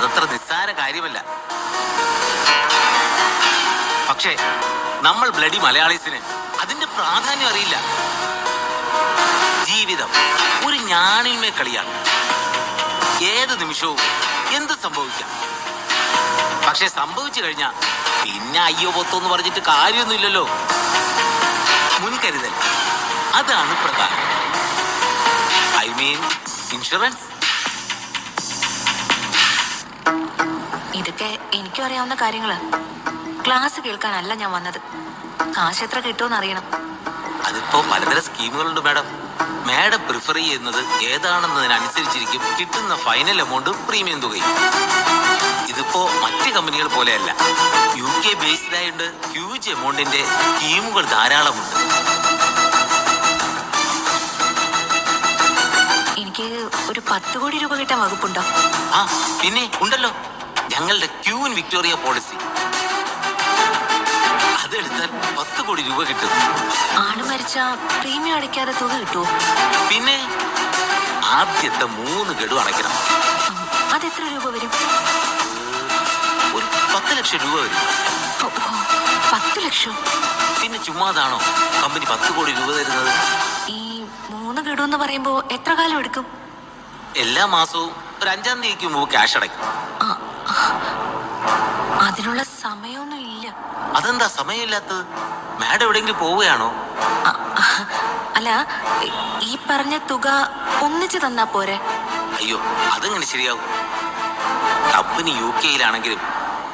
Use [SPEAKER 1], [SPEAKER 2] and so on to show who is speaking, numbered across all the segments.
[SPEAKER 1] അതത്ര നിസ്സാര കാര്യമല്ല. പക്ഷേ നമ്മൾ ബ്ലഡി മലയാളീസിന് അതിന്റെ പ്രാധാന്യം അറിയില്ല. ജീവിതം ഒരു ഞാണിന്മേ കളിയാണ്. ഏത് നിമിഷവും എന്ത് സംഭവിക്കാം? പക്ഷെ സംഭവിച്ചു കഴിഞ്ഞാൽ പിന്നെ അയ്യോ പൊത്തോന്ന് പറഞ്ഞിട്ട് കാര്യമൊന്നുമില്ലല്ലോ. മുൻകരുതൽ. അതാണ് പ്രധാനം. ഐ മീൻ ഇൻഷുറൻസ്
[SPEAKER 2] ഇതൊക്കെ എനിക്കും അറിയാവുന്ന കാര്യങ്ങൾ. ക്ലാസ് കേൾക്കാനല്ല ഞാൻ വന്നത്. കാശ് എത്ര കിട്ടുമെന്ന് അറിയണം.
[SPEAKER 1] അതിപ്പോ പലതരം സ്കീമുകളുണ്ട് മാഡം. മാഡം പ്രിഫർ ചെയ്യുന്നത് ഏതാണെന്നതിനനുസരിച്ചിരിക്കും കിട്ടുന്ന ഫൈനൽ എമൗണ്ടും പ്രീമിയം തുകയും. ഇതിപ്പോ മറ്റ് കമ്പനികൾ പോലെയല്ല. യു കെ ബേസ്ഡ് ആയിട്ട് ഹ്യൂജ് എമൗണ്ടിന്റെ സ്കീമുകൾ ധാരാളമുണ്ട്.
[SPEAKER 2] എനിക്ക് ഒരു പത്ത് കോടി രൂപ കിട്ടാൻ വകുപ്പുണ്ടോ?
[SPEAKER 1] ആ പിന്നെ ഉണ്ടല്ലോ. ഞങ്ങളുടെ ക്യൂൻ വിക്ടോറിയ പോളിസി. അതെടുത്താൽ പത്ത് കോടി രൂപ കിട്ടും.
[SPEAKER 2] ആണ് മരിച്ച പ്രീമിയം അടയ്ക്കാതെ തുക കിട്ടുമോ
[SPEAKER 1] പിന്നെ ആദ്യത്തെ മൂന്ന് ഗഡു അടയ്ക്കണം.
[SPEAKER 2] അതെത്ര രൂപ വരും?
[SPEAKER 1] ഒരു പത്ത് ലക്ഷം രൂപ വരും.
[SPEAKER 2] പത്ത് ലക്ഷം?
[SPEAKER 1] പിന്നെ ചുമ്മാതാണോ കമ്പനി പത്ത് കോടി രൂപ തരുന്നത്.
[SPEAKER 2] ഈ മൂന്ന് ഗഡു എന്ന് പറയുമ്പോ എത്ര കാലം എടുക്കും?
[SPEAKER 1] എല്ലാ മാസവും ഒരു അഞ്ചാം തീയതിക്ക് മുമ്പ് ക്യാഷ് അടയ്ക്കും.
[SPEAKER 2] അതിനുള്ള സമയമൊന്നും ഇല്ല
[SPEAKER 1] അതെന്താ സമയമില്ലാത്തത്? മാഡം എവിടെങ്കിലും പോവുകയാണോ?
[SPEAKER 2] അല്ല ഈ- പറഞ്ഞ തുക ഒന്നിച്ചു തന്നാ പോരെ?
[SPEAKER 1] അയ്യോ അതെങ്ങനെ ശരിയാവും? കമ്പനി യു കെയിലാണെങ്കിലും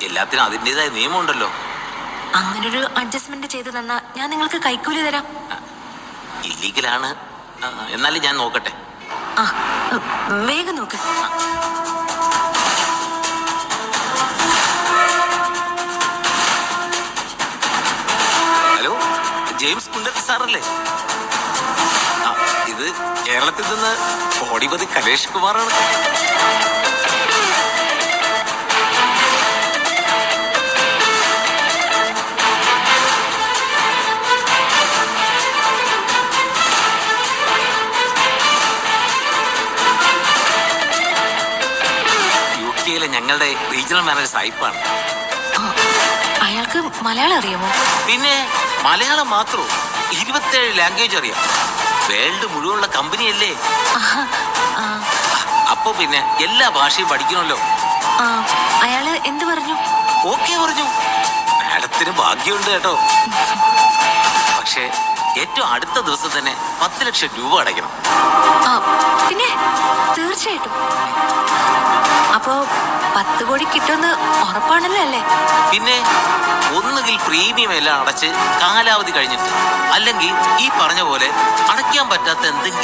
[SPEAKER 1] എല്ലാത്തിനും അതിന്റെതായ നിയമമുണ്ടല്ലോ.
[SPEAKER 2] അങ്ങനൊരു അഡ്ജസ്റ്റ്മെന്റ് ചെയ്തു തന്നാ ഞാൻ നിങ്ങൾക്ക് കൈക്കൂലി തരാം.
[SPEAKER 1] ഇല്ലീഗലാണ്. എന്നാലും ഞാൻ നോക്കട്ടെ.
[SPEAKER 2] ആ വേഗം നോക്ക്.
[SPEAKER 1] ജെയിംസ് കുണ്ടർ സാറല്ലേ? ഇത് കേരളത്തിൽ നിന്ന് കോടിപതി കലേഷ് കുമാറാണ് ഞങ്ങളുടെ റീജിയണൽ മാനേജർ സായിപ്പാണ്.
[SPEAKER 2] അയാൾക്ക് മലയാളം അറിയാമോ?
[SPEAKER 1] പിന്നെ മലയാളം മാത്രോ ഇരുപത്തേഴ് ലാംഗ്വേജ് അറിയാം. വേൾഡ് മുഴുവനുള്ള കമ്പനിയല്ലേ? അപ്പൊ പിന്നെ എല്ലാ ഭാഷയും
[SPEAKER 2] പഠിക്കണല്ലോ അയാൾ എന്ത് പറഞ്ഞു?
[SPEAKER 1] ഓക്കെ പറഞ്ഞു. മാഡത്തിന് ഭാഗ്യമുണ്ട് കേട്ടോ. പക്ഷേ ഏറ്റവും അടുത്ത ദിവസം തന്നെ പത്ത് ലക്ഷം രൂപ അടയ്ക്കണം.
[SPEAKER 2] പിന്നെ തീർച്ചയായിട്ടും. അപ്പോ പത്ത് കോടി കിട്ടുമെന്ന് ഉറപ്പാണല്ലോ അല്ലേ?
[SPEAKER 1] പിന്നെ ഒന്നുകിൽ പ്രീമിയം എല്ലാം അടച്ച് കാലാവധി കഴിഞ്ഞിട്ട് അല്ലെങ്കിൽ ഈ പറഞ്ഞ പോലെ അടയ്ക്കാൻ പറ്റാത്ത എന്തെങ്കിലും